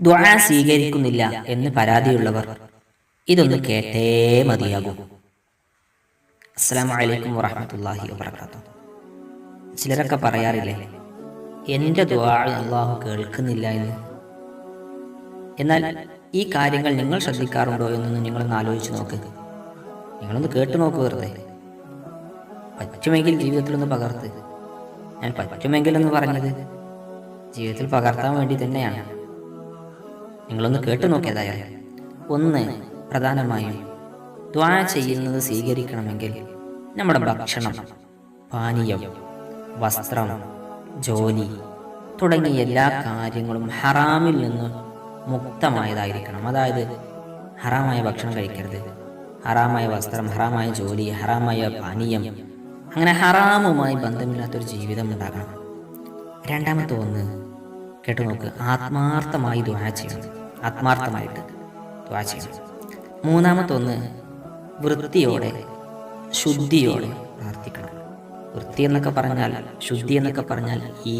ദ്വാ സ്വീകരിക്കുന്നില്ല എന്ന് പരാതിയുള്ളവർ ഇതൊന്ന് കേട്ടേ മതിയാകൂ. അസ്സാം വലൈക്കും വറഹമത്തല്ലാഹി വാത്തു ചിലരൊക്കെ പറയാറില്ലേ എന്റെ ദ്വാ അള്ളാഹു കേൾക്കുന്നില്ല എന്ന്. എന്നാൽ ഈ കാര്യങ്ങൾ നിങ്ങൾ ശ്രദ്ധിക്കാറുണ്ടോ എന്നൊന്ന് നിങ്ങളൊന്ന് ആലോചിച്ച് നോക്ക്. നിങ്ങളൊന്ന് കേട്ടു നോക്ക് വെറുതെ. പറ്റുമെങ്കിൽ ജീവിതത്തിലൊന്ന് പകർത്ത്. ഞാൻ പറ്റുമെങ്കിൽ എന്ന് പറഞ്ഞത് ജീവിതത്തിൽ പകർത്താൻ വേണ്ടി തന്നെയാണ്. നിങ്ങളൊന്ന് കേട്ടു നോക്കിയതായാലും ഒന്ന് പ്രധാനമായും ദ്വാ ചെയ്യുന്നത് സ്വീകരിക്കണമെങ്കിൽ നമ്മുടെ ഭക്ഷണം പാനീയം വസ്ത്രം ജോലി തുടങ്ങിയ എല്ലാ കാര്യങ്ങളും ഹറാമിൽ നിന്ന് മുക്തമായതായിരിക്കണം. അതായത് ഹറാമായ ഭക്ഷണം കഴിക്കരുത്. ഹറാമായ വസ്ത്രം ഹറാമായ ജോലി ഹറാമായ പാനീയം അങ്ങനെ ഹറാമുമായി ബന്ധമില്ലാത്തൊരു ജീവിതം ഉണ്ടാകണം. രണ്ടാമത്തെ ഒന്ന് കേട്ടു നോക്ക് ആത്മാർത്ഥമായി ദ്വാ ചെയ്യണം. ആത്മാർത്ഥമായിട്ട് ദ്വാ ചെയ്യണം. മൂന്നാമത്തെ ഒന്ന് വൃത്തിയോടെ ശുദ്ധിയോടെ പ്രാർത്ഥിക്കണം. വൃത്തി എന്നൊക്കെ പറഞ്ഞാൽ ശുദ്ധി എന്നൊക്കെ പറഞ്ഞാൽ ഈ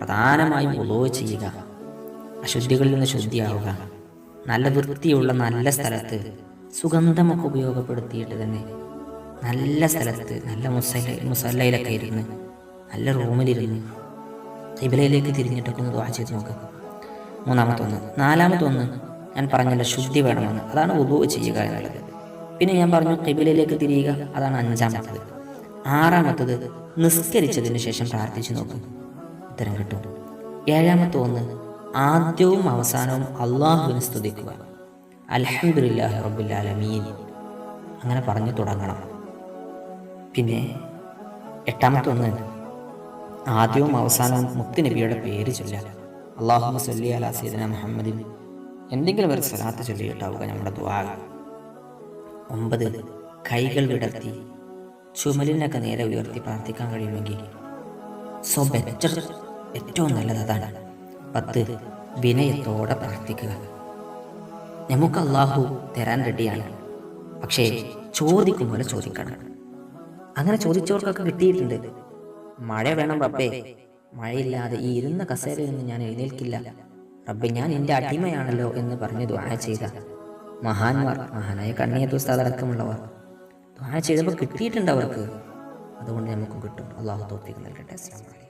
പ്രധാനമായും ഉളവ് ചെയ്യുക. അശുദ്ധികളിൽ നിന്ന് ശുദ്ധിയാവുക. നല്ല വൃത്തിയുള്ള നല്ല സ്ഥലത്ത് സുഗന്ധമൊക്കെ ഉപയോഗപ്പെടുത്തിയിട്ട് തന്നെ നല്ല സ്ഥലത്ത് നല്ല മുസല മുസല്ലയിലൊക്കെ ഇരുന്ന് നല്ല റൂമിലിരുന്ന് കിബിലയിലേക്ക് തിരിഞ്ഞിട്ടൊക്കെ ദ്വാ ചെയ്ത് നോക്കുക മൂന്നാമത്തൊന്ന്. നാലാമത്തൊന്ന് ഞാൻ പറഞ്ഞല്ലോ ശുദ്ധി വേണമെന്ന്. അതാണ് ഉദു ചെയ്യുക എന്നുള്ളത്. പിന്നെ ഞാൻ പറഞ്ഞു കിബിലയിലേക്ക് തിരിയുക അതാണ് അഞ്ചാമത്തത്. ആറാമത്തത് നിസ്കരിച്ചതിന് ശേഷം പ്രാർത്ഥിച്ചു നോക്കും. ഉത്തരം കിട്ടും. ഏഴാമത്തെ ഒന്ന് ആദ്യവും അവസാനവും അള്ളാഹുവിനെ സ്തുതിക്കുക. ആലമീൻ. അങ്ങനെ പറഞ്ഞു തുടങ്ങണം. പിന്നെ എട്ടാമത്തെ ഒന്ന് ആദ്യവും അവസാനവും മുക്തി നബിയുടെ പേര് ചൊല്ലുക. അള്ളാഹു സല്ലി അല സീദന മുഹമ്മദിൻ. എന്തെങ്കിലും ഒരു സ്വലാത്ത് ചൊല്ലിയിട്ടാവുക നമ്മുടെ ദ്വാ ഒമ്പത് കൈകൾ വിടർത്തി. ചുമലിനൊക്കെ നേരെ ഉയർത്തി പ്രാർത്ഥിക്കാൻ കഴിയുമെങ്കിൽ സോ ബെറ്റർ ഏറ്റവും നല്ലത് അതാണ്. പത്ത് വിനയത്തോടെ പ്രാർത്ഥിക്കുക. നമുക്ക് അള്ളാഹു തരാൻ റെഡിയാണ്. പക്ഷേ ചോദിക്കും പോലെ ചോദിക്കണം. അങ്ങനെ ചോദിച്ചവർക്കൊക്കെ കിട്ടിയിട്ടുണ്ട്. മഴ വേണം റബ്ബേ. മഴയില്ലാതെ ഈ ഇരുന്ന കസേരയിൽ നിന്ന് ഞാൻ എഴുന്നേൽക്കില്ല. റബ്ബെ ഞാൻ എന്റെ അടിമയാണല്ലോ എന്ന് പറഞ്ഞു ദ്വാര ചെയ്ത. മഹാന്മാർ മഹാനായ കണ്ണിയത്ത് ഉസ്താദ് അടക്കമുള്ളവർ ദ്വാ ചെയ്തപ്പോൾ കിട്ടിയിട്ടുണ്ട് അവർക്ക്? അതുകൊണ്ട് നമുക്ക് കിട്ടും. അള്ളാഹു തോപ്പിക്ക് നൽകട്ടെ. അസ്ലാം